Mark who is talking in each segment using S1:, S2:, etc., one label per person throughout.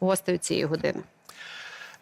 S1: гостею цієї години.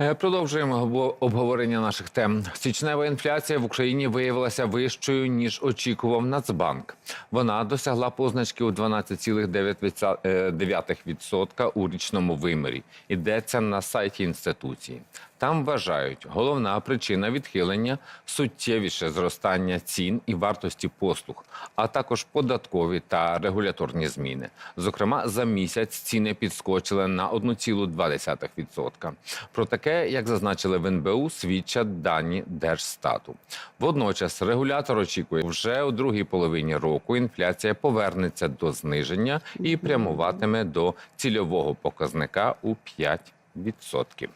S2: Е, Продовжуємо обговорення наших тем. Січнева інфляція в Україні виявилася вищою ніж очікував Нацбанк. Вона досягла позначки у 12,9% у річному вимірі. Йдеться на сайті інституції. Там вважають, головна причина відхилення суттєвіше зростання цін і вартості послуг, а також податкові та регуляторні зміни. Зокрема, за місяць ціни підскочили на 1,2%. Про таке, як зазначили в НБУ, свідчать дані Держстату. Водночас регулятор очікує, вже у другій половині року інфляція повернеться до зниження і прямуватиме до цільового показника у 5%.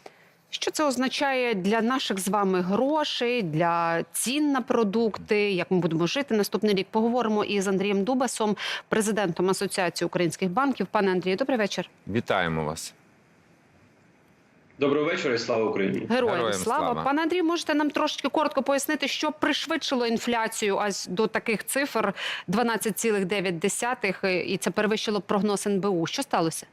S1: Що це означає для наших з вами грошей, для цін на продукти? Як ми будемо жити наступний рік? Поговоримо із Андрієм Дубасом, президентом Асоціації українських банків. Пане Андрію, добрий вечір.
S2: Вітаємо вас.
S3: Доброго вечора і слава Україні.
S1: Героям,
S2: Героям
S1: слава.
S2: слава.
S1: Пане Андрію, можете нам трошки коротко пояснити, що пришвидшило інфляцію аж до таких цифр 12,9, і це перевищило прогноз НБУ. Що сталося?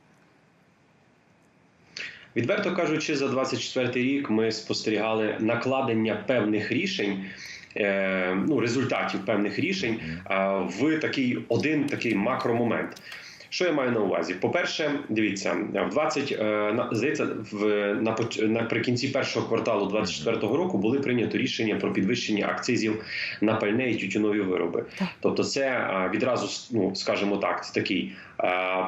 S3: Відверто кажучи, за 24 рік ми спостерігали накладення певних рішень. е, Ну, результатів певних рішень в такий один такий макромомент. Що я маю на увазі? По-перше, дивіться, в 20, е, здається, в на наприкінці першого кварталу 24 року були прийнято рішення про підвищення акцизів на пальне і тютюнові вироби. Тобто, це відразу ну скажімо так, це такий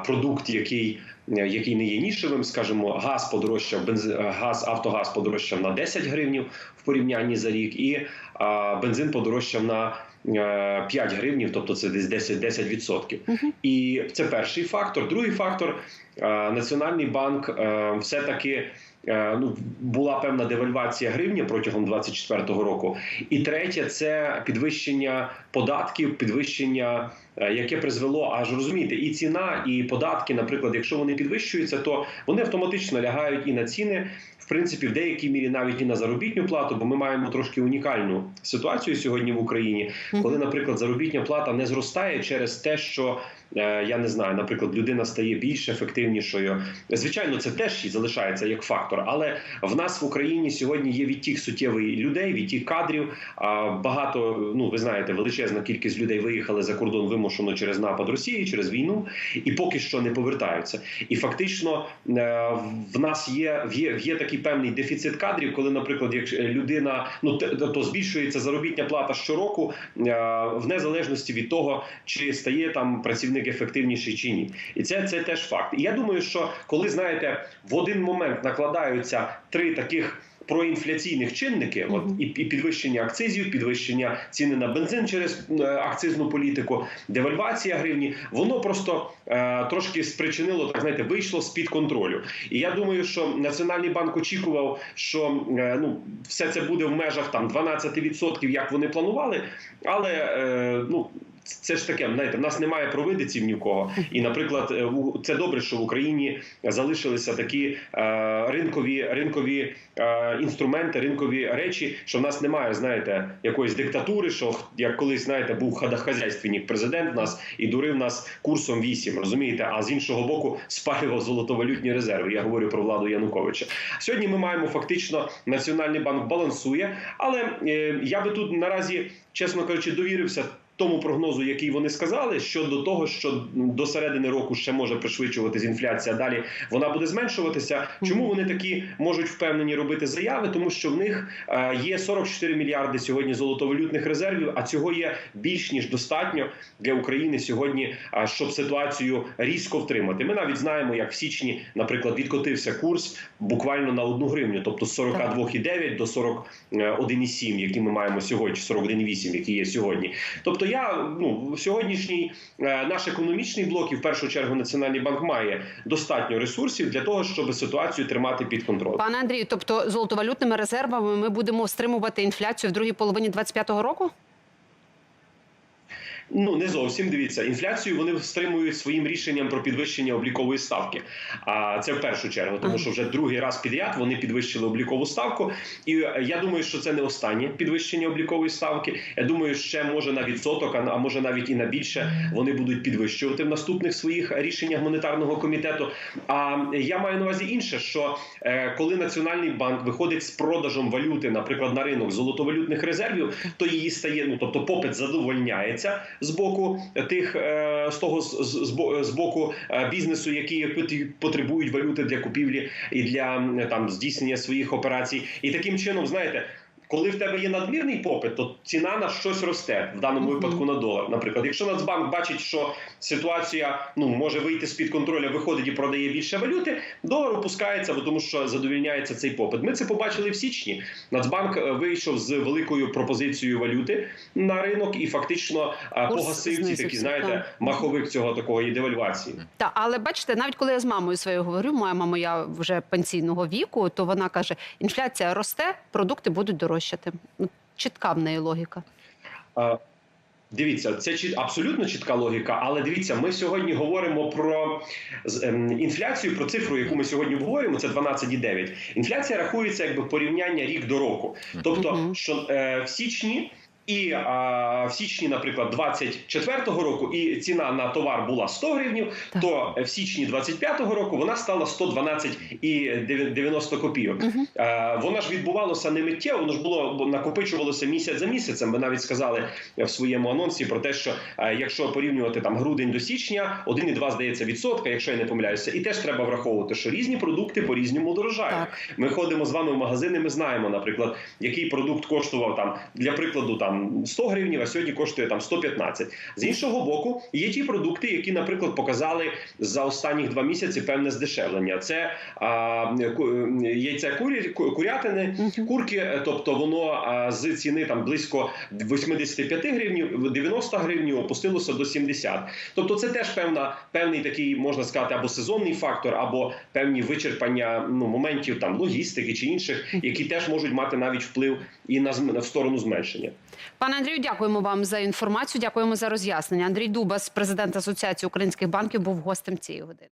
S3: продукт, який е, який не є нішевим, скажімо, газ подорожчав, бенз... газ, автогаз подорожчав на 10 гривнів в порівнянні за рік, і а, бензин подорожчав на е, 5 гривнів, тобто це десь 10, 10%.
S1: Мгм.
S3: І це перший фактор. Другий фактор е, Національний банк е, все-таки. е, Ну, була певна девальвація гривні протягом 24-го року, і третє це підвищення податків, підвищення, е, яке призвело аж розумієте, і ціна, і податки. Наприклад, якщо вони підвищуються, то вони автоматично лягають і на ціни. В принципі, в деякій мірі навіть і на заробітну плату, бо ми маємо трошки унікальну ситуацію сьогодні в Україні, коли, наприклад, заробітня плата не зростає через те, що е, я не знаю, наприклад, людина стає більш ефективнішою. Звичайно, це теж і залишається як фактор, але в нас в Україні сьогодні є відтік суттєвий людей, відтік кадрів. Багато, ну ви знаєте, величезна кількість людей виїхали за кордон вимушено через напад Росії, через війну, і поки що не повертаються. І фактично е, в нас є, є, є такий певний дефіцит кадрів, коли, наприклад, як людина ну то збільшується заробітня плата щороку е, в незалежності від того, чи стає там працівник ефективніший чи ні. І це, це теж факт. І я думаю, що коли знаєте, в один момент накладаються три таких. Проінфляційних чинники, от і, і підвищення акцизів, підвищення ціни на бензин через е, акцизну політику, девальвація гривні, воно просто е, трошки спричинило так, знаєте, вийшло з під контролю. І я думаю, що Національний банк очікував, що е, ну все це буде в межах там 12%, як вони планували, але е, ну. Це ж таке, знаєте, в нас немає провидиців ні в кого. І, наприклад, е, це добре, що в Україні залишилися такі е, ринкові ринкові е, інструменти, ринкові речі, що в нас немає, знаєте, якоїсь диктатури, що як колись знаєте, був хазяйственник президент нас і дурив нас курсом 8, розумієте? А з іншого боку, спалював золотовалютні резерви. Я говорю про владу Януковича. Сьогодні ми маємо фактично Національний банк балансує, але я би тут наразі, чесно кажучи, довірився. Тому прогнозу, який вони сказали, щодо того, що до середини року ще може пришвидшуватись інфляція, далі вона буде зменшуватися. Чому вони такі можуть впевнені робити заяви? Тому що в них е, є 44 мільярди сьогодні золотовалютних резервів, а цього є більш ніж достатньо для України сьогодні, е, щоб ситуацію різко втримати. Ми навіть знаємо, як в січні, наприклад, відкотився курс буквально на одну гривню, тобто з 42,9 до 41,7, які ми маємо сьогодні, чи 41,8, які є сьогодні. Тобто, я ну сьогоднішній е, наш економічний блок і в першу чергу Національний банк має достатньо ресурсів для того, щоб ситуацію тримати під контролем.
S1: Пане Андрію, тобто золотовалютними резервами ми будемо стримувати інфляцію в другій половині 25-го року?
S3: Ну не зовсім дивіться. Інфляцію вони стримують своїм рішенням про підвищення облікової ставки. А це в першу чергу, тому що вже другий раз підряд вони підвищили облікову ставку. І е, я думаю, що це не останнє підвищення облікової ставки. Я думаю, ще може на відсоток, а може навіть і на більше вони будуть підвищувати в наступних своїх рішеннях монетарного комітету. А я маю на увазі інше, що е, коли Національний банк виходить з продажем валюти, наприклад, на ринок золотовалютних резервів, то її стає, ну тобто попит задовольняється з боку тих е, з того з, боку е, бізнесу, які пот- потребують валюти для купівлі і для там здійснення своїх операцій. І таким чином, знаєте. Коли в тебе є надмірний попит, то ціна на щось росте в даному випадку на долар. Наприклад, якщо Нацбанк бачить, що ситуація ну може вийти з під контролю, виходить і продає більше валюти, долар опускається, бо тому що задовільняється цей попит. Ми це побачили в січні. Нацбанк е, вийшов з великою пропозицією валюти на ринок і фактично е,
S1: Курс
S3: погасив ці такі, знаєте,
S1: так.
S3: маховик цього такої девальвації.
S1: Та але бачите, навіть коли я з мамою своєю говорю, моя мама я вже пенсійного віку, то вона каже: інфляція росте, продукти будуть дорожчати. Ну, Чітка в неї логіка.
S3: А, Дивіться, це абсолютно чітка логіка, але дивіться, ми сьогодні говоримо про ем, інфляцію, про цифру, яку ми сьогодні говоримо, це 12,9. Інфляція рахується якби порівняння рік до року. Тобто, що е, в січні. І а, в січні, наприклад, 24-го року, і ціна на товар була 100 гривнів,
S1: Так.
S3: то в січні 25-го року вона стала 112 і 90 копійок.
S1: Мгм.
S3: Е, Вона ж відбувалося не миттєво, воно ж було накопичувалося місяць за місяцем. Ми навіть сказали в своєму анонсі про те, що е, якщо порівнювати там грудень до січня, 1,2, здається відсотка, якщо я не помиляюся, і теж треба враховувати, що різні продукти по різному дорожають.
S1: Так.
S3: Ми ходимо з вами в магазини. Ми знаємо, наприклад, який продукт коштував там для прикладу там 100 гривень, а сьогодні коштує там 115. З іншого боку, є ті продукти, які, наприклад, показали за останніх два місяці певне здешевлення. Це а, яйця курі, курятини, курки, тобто воно а, з ціни там близько 85 гривень, 90 гривень опустилося до 70. Тобто, це теж певна певний такий можна сказати або сезонний фактор, або певні вичерпання ну моментів там логістики чи інших, які теж можуть мати навіть вплив і на в сторону зменшення.
S1: Пане Андрію, дякуємо вам за інформацію. Дякуємо за роз'яснення. Андрій Дубас, президент Асоціації українських банків, був гостем цієї години.